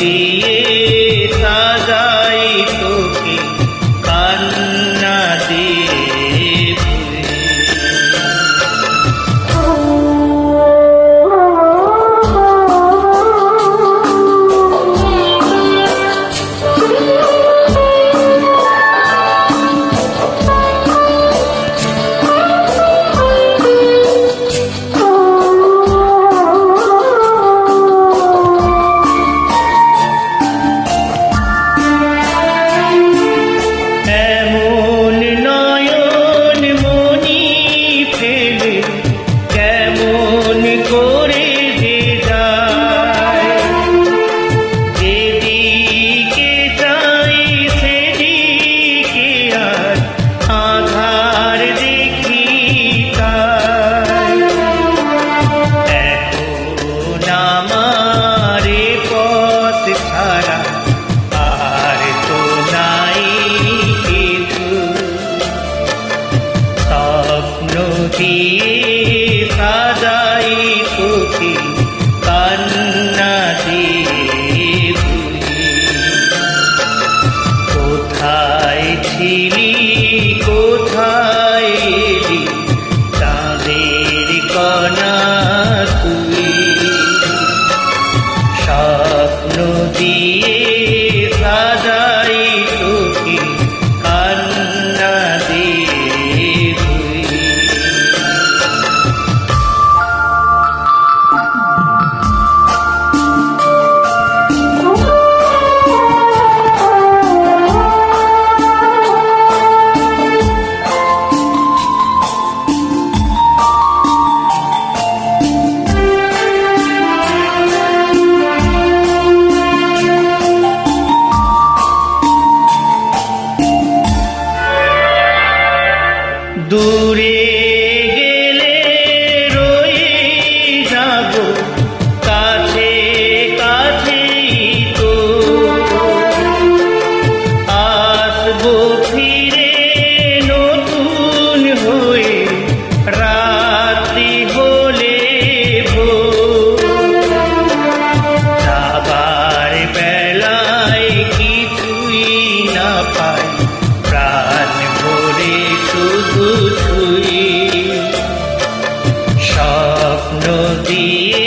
স্বপ্ন স্বপ্ন দূরে গেলে রই যাব। কাছে কাছে তো। আসব ফিরে নতুন হয়ে, রাত্রি হলে আবার বেলায় কিছুই না পাই, প্রাণ করে শুধু তুই স্বপ্ন দিয়ে